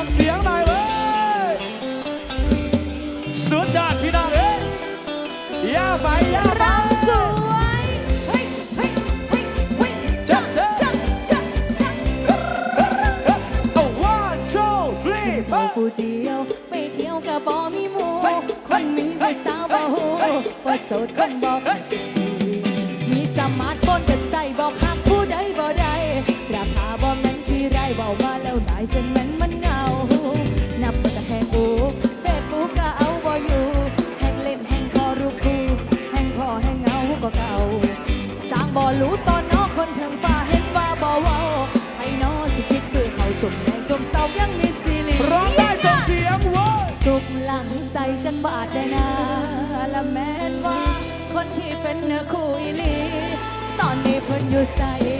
ส่งเสียงหน่อยเว้ยสุดยอดพี่น้องเอ้ยยาไปอย่าไปผู้เดียวไปเที่ยวกับบอมีหมูคนมีผู้สาวบ่หูว่าโสดคนบอก จักบาดได้นาละแม้ว่า คนที่เป็นเนื้อคู่หลี ตอนนี้เพิ่นอยู่ใส่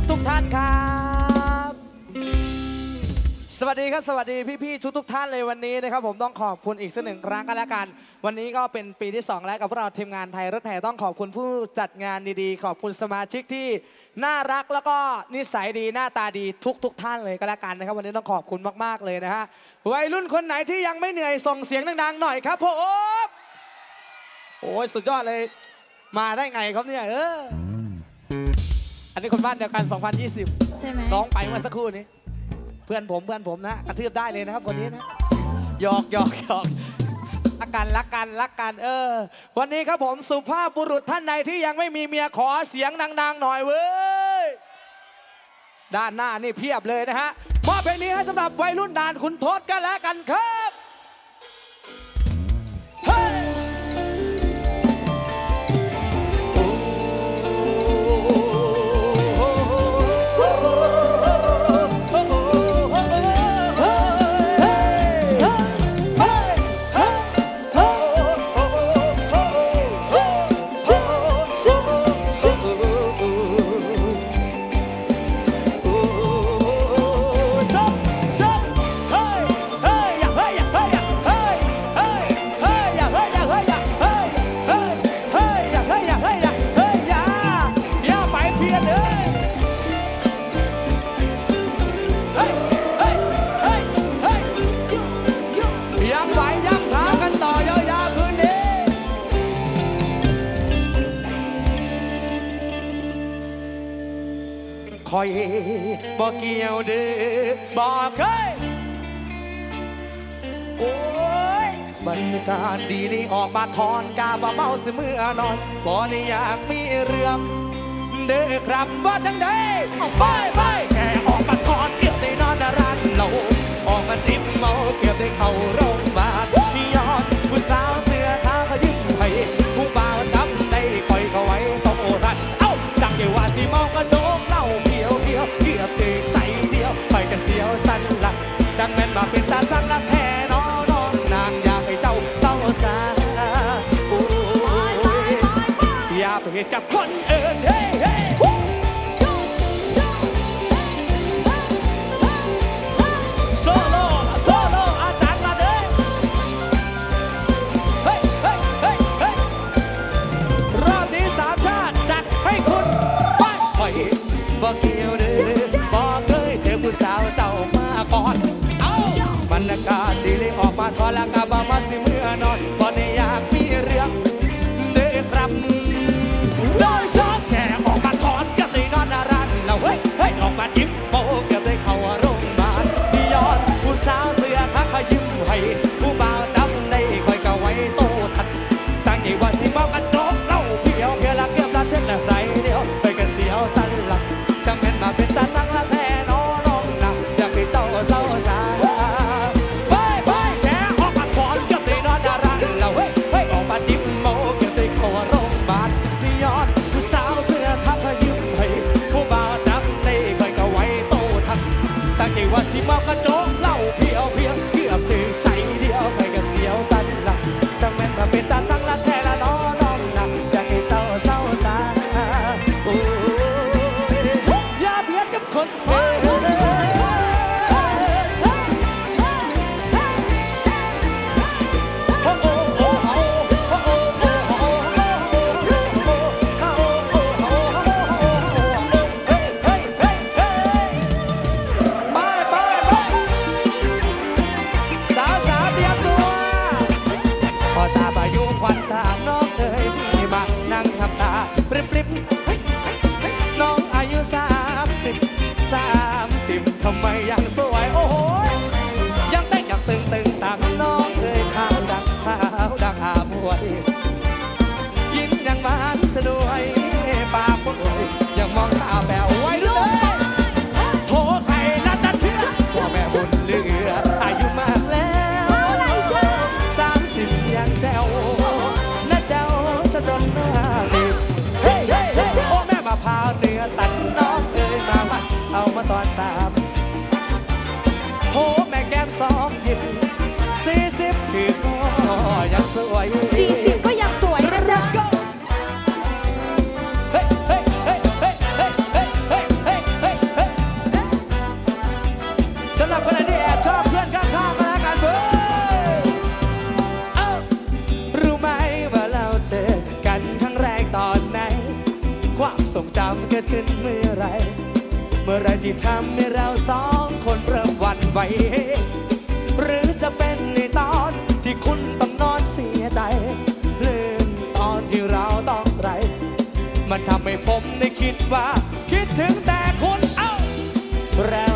ถทุกท่านครับ สวัสดีครับสวัสดีพี่ๆทุกๆท่านเลยวันนี้นะครับ ผมต้องขอบคุณอีกสักหนึ่งครั้งก็แล้วกัน วันนี้ก็เป็นปีที่ 2 แล้วกับพวกเราทีมงานไทยรถแห่ต้องขอบคุณผู้จัดงานดีๆ ขอบคุณสมาชิกที่น่ารักแล้วก็นิสัยดีหน้าตาดีทุกทุกท่านเลยก็แล้วกันนะครับ วันนี้ต้องขอบคุณมากๆเลยนะฮะวัยรุ่นคนไหนที่ยังไม่เหนื่อยส่งเสียงดังๆหน่อยครับผมโอ้ยสุดยอดเลย มาได้ไงครับเนี่ยเออ อันนี้คนบ้านเดียวกัน 2020 ใช่ไหมน้องไปเมื่อสักครู่นี้ เพื่อนผมเพื่อนผมนะกระทืบได้เลยนะครับคนนี้นะหยอกหยอกหยอกรักกันรักกันรักกันเออ วันนี้ครับผมสุภาพบุรุษท่านใดที่ยังไม่มีเมียขอเสียงนางๆหน่อยเว้ย ด้านหน้านี่เพียบเลยนะฮะมอบเพลงนี้ให้สำหรับวัยรุ่นด่านคุนทศกันแล้วกันครับ อยบ่เกี่ยวเด้อบ่เคยโอ้ยบรรยากาศดีนี่ออกมาทอนกาบ่เมาเสมอนอนบ่ได้อยากมีเรื่องเด้อครับว่าจังไดไปไปแค่ออกมาทอนเกี่ยวได้นอนรัานเราออกมาจิ้มเมาเกี่ยวได้เข้าโรงพาบาดที่ยอดผู้สา จังแม่นมาเป็นตาสังละกแท้น้องน้องนางอยากให้เจ้าเศร้าสาโอ้ยอยากเห็นกับคนเอ Olha, acabamos assim. เอามาตอนสามโทรแม่แก้มสองห้ดู round.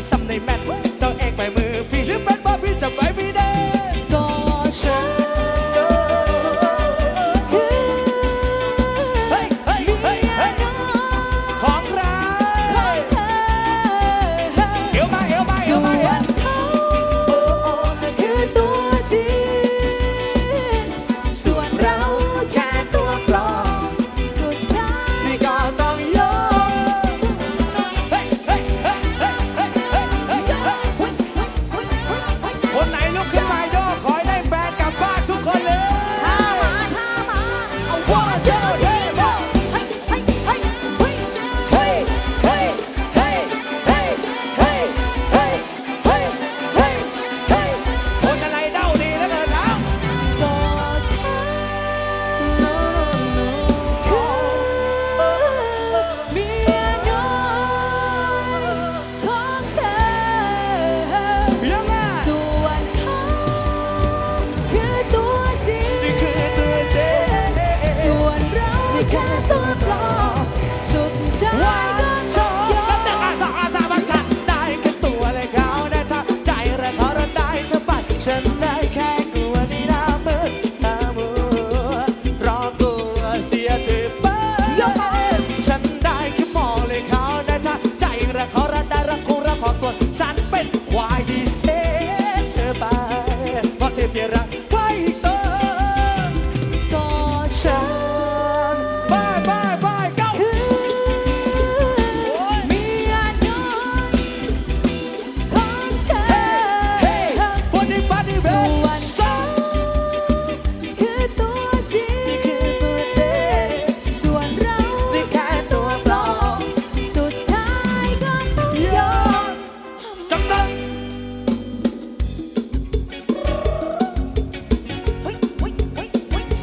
someday, someday, man.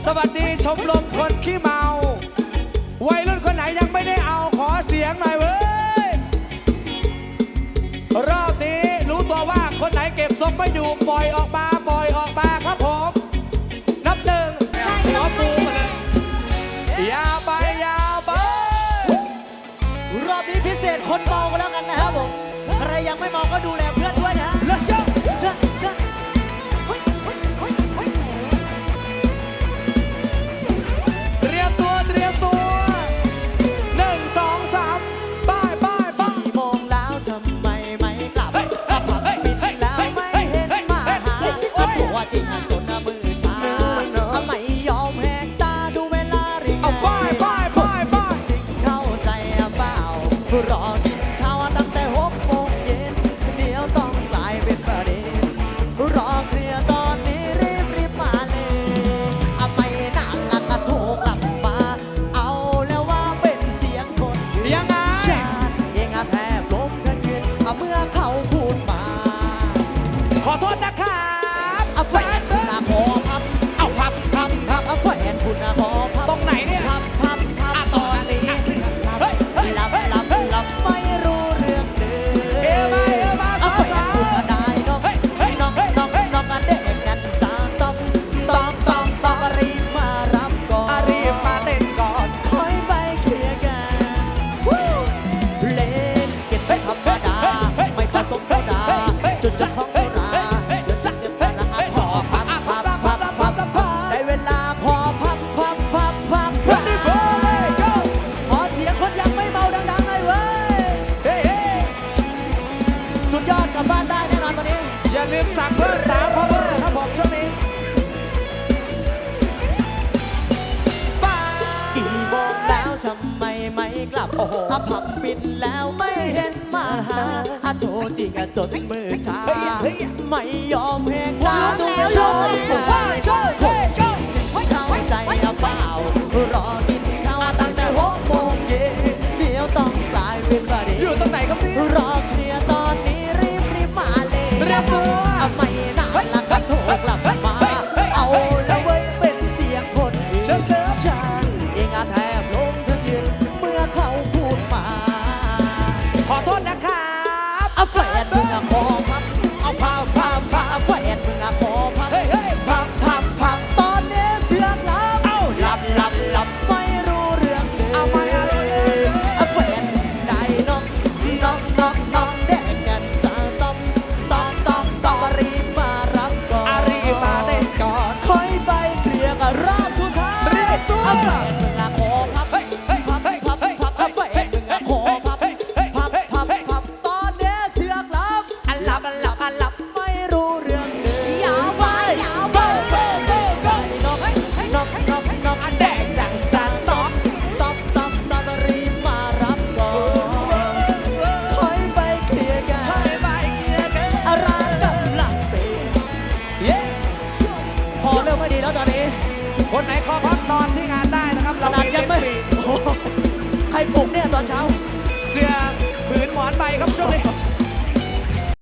สวัสดีชมรมคนขี้เมา วัยรุ่นคนไหนยังไม่ได้เอาขอเสียงหน่อยเว้ย รอบนี้รู้ตัวว่าคนไหนเก็บทรงไม่อยู่ปล่อยออกมาปล่อยออกมาครับผม นับหนึ่งขอปูมาเลยยาไปยาไป รอบนี้พิเศษคนเมากันแล้วกันนะครับผม ใครยังไม่เมาก็ดูแลเพื่อน ไหมกลับโอ้โหอาผับปิดแล้วไม่เห็นมาหาอาโทรจริงอาจดมือชา ไม่ยอมแหกตาต้งช่วยช่ย